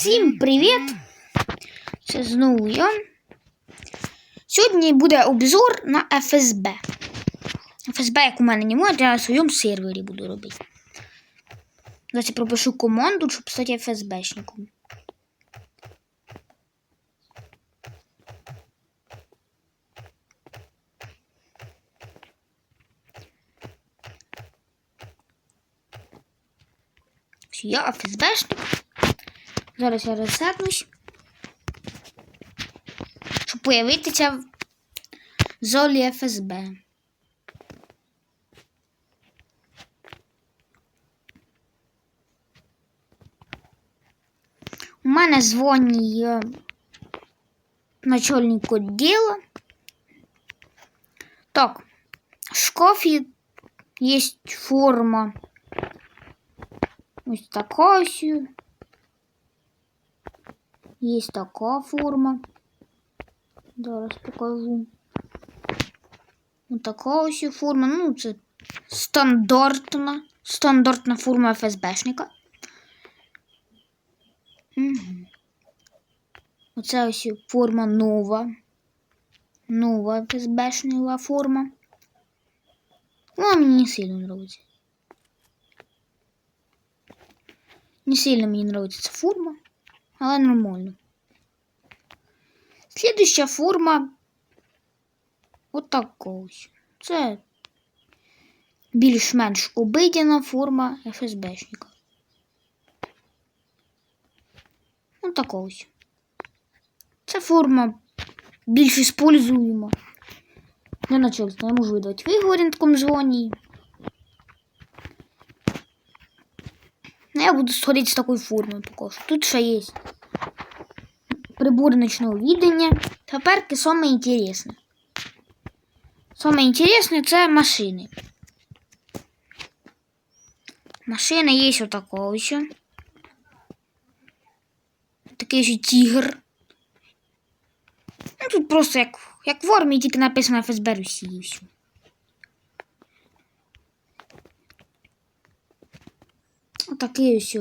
Всім привіт! Це знову я. Сьогодні буде обзор на ФСБ. ФСБ, як у мене немає, я на своєму сервері буду робити. Я пропишу команду, щоб стати ФСБшником. Я ФСБшник. Зараз я розсекнусь. Щоб появитися в золі ФСБ. У мене дзвонить начальник відділу. Так, в шкафі є форма. Ось така ось. Є така форма. Зараз покажу. Ось така ось форма. Ну, це стандартна. Стандартна форма ФСБшника. Угу. Оце ось форма нова. Нова ФСБшника форма. Вона мені не сильно подобається. Не сильно мені нравится ця форма, але нормально. Следующая форма от ось. Це більш-менш обидяна форма ФСБшника. Ось така ось. Ця форма більш используема. Для начальства я можу видати виговор на я буду сходить с такой формой поки що. Тут ще є прибор ночного видения. Тепер саме інтересне. Саме інтересне це машини. Машина є отакого ще. Такий ще тігр. Ну тут просто як, як в армії, тільки написано ФСБ Росії і все. Отакий ось.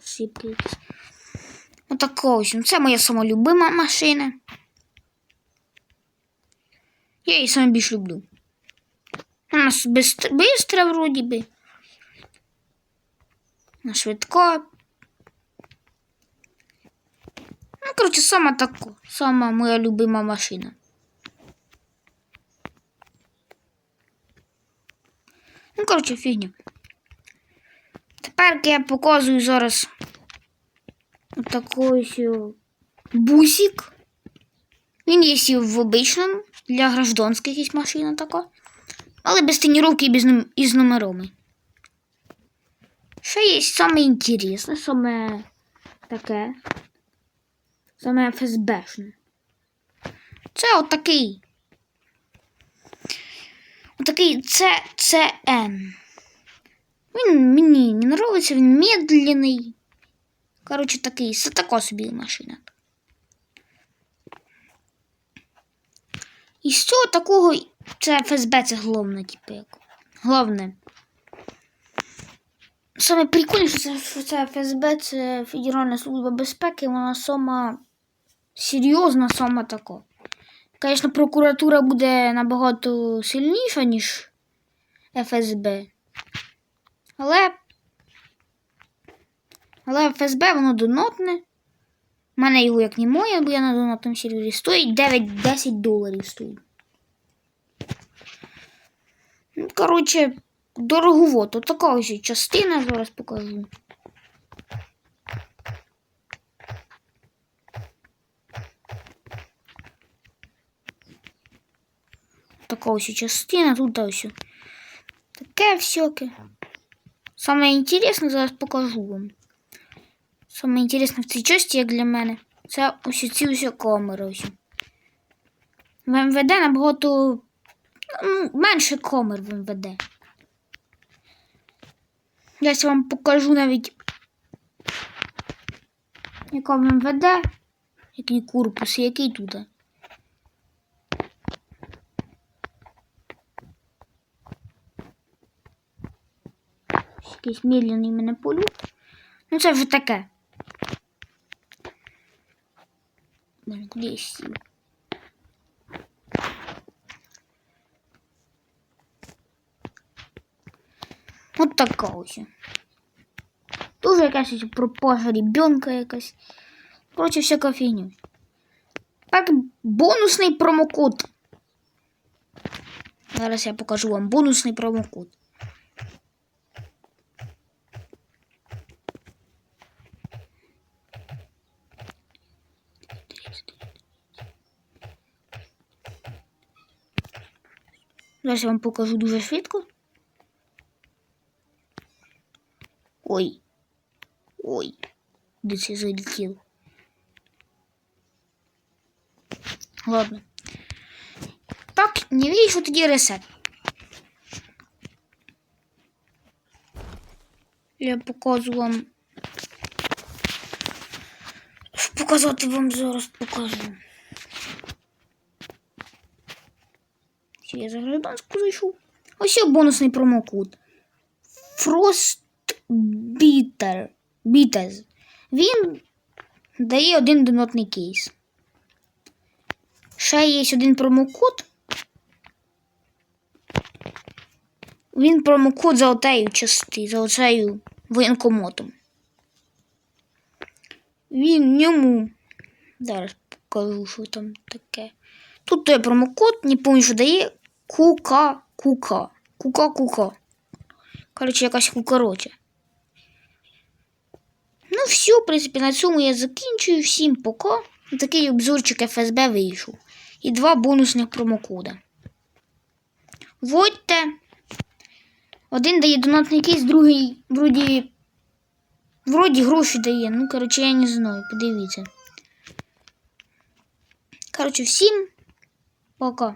Сиплеться. Отака ось. Це моя сама любима машина. Я її саме більш люблю. Вона бистра вроді би. Вона швидка. Ну, коротше, сама така. Сама моя любима машина. Ну, коротше, фігня. Тепер я показую зараз отакий ось бусик. Він є в обичному для гражданських є машина така. Але без тренировки і без і з номерами. Ще є саме інтересне, саме таке. Саме ФСБшне. Це отакий. Отакий ЦЦН. Він мені не подобається, він медленний. Коротше, такий, це така собі машина. І з цього такого це ФСБ це головне, типу, як. Головне. Саме прикольніше, що це ФСБ, це Федеральна служба безпеки, вона сама серйозна, сама така. Звісно, прокуратура буде набагато сильніша, ніж ФСБ. Але. Але ФСБ воно донатне. У мене його як немає, бо я на донатному сервері стоїть 9-10 доларів стоїть. Ну, коротше, дороговато. Така ось частина, зараз покажу. Така ось частина, тут ось. Таке всяке. Саме інтересне зараз покажу вам. Саме інтересне в цій часті, як для мене, це ось ці ось камери. Ось. В МВД набагато ну, менше камер в МВД. Я вам покажу навіть, яка в МВД, який корпус, який тут. якийсь медленний мене політ. Ну, це вже таке. Блін, куди я сів? От така ось. Дуже якась ось пропажа ребенка якась. Коротше, всяка фігня. Так, бонусний промокод. Зараз я покажу вам бонусний промокод. Зараз я вам покажу дуже швидко. Ой. Ой. Де це залетіло? Ладно. Так, не вийшов тоді ресет. Я покажу вам. Показати вам зараз покажу. Ще я за гражданську зайшов. Ось є бонусний промокод. Frostbitter. Bitters. Він дає один донатний кейс. Ще є один промокод. Він промокод за отею части, за воєнкомотом. Він ньому. Зараз покажу, що там таке. Тут той промокод, не пам'ятаю, що дає кука кука. Кука кука. Коротше, якась кукороча. Ну, все, в принципі, на цьому я закінчую. Всім пока. Такий обзорчик ФСБ вийшов. І два бонусних промокода. Вводьте. Один дає донатний кейс, другий вроді. Вроді гроші дає. Ну, коротше, я не знаю. Подивіться. Коротше, всім пока.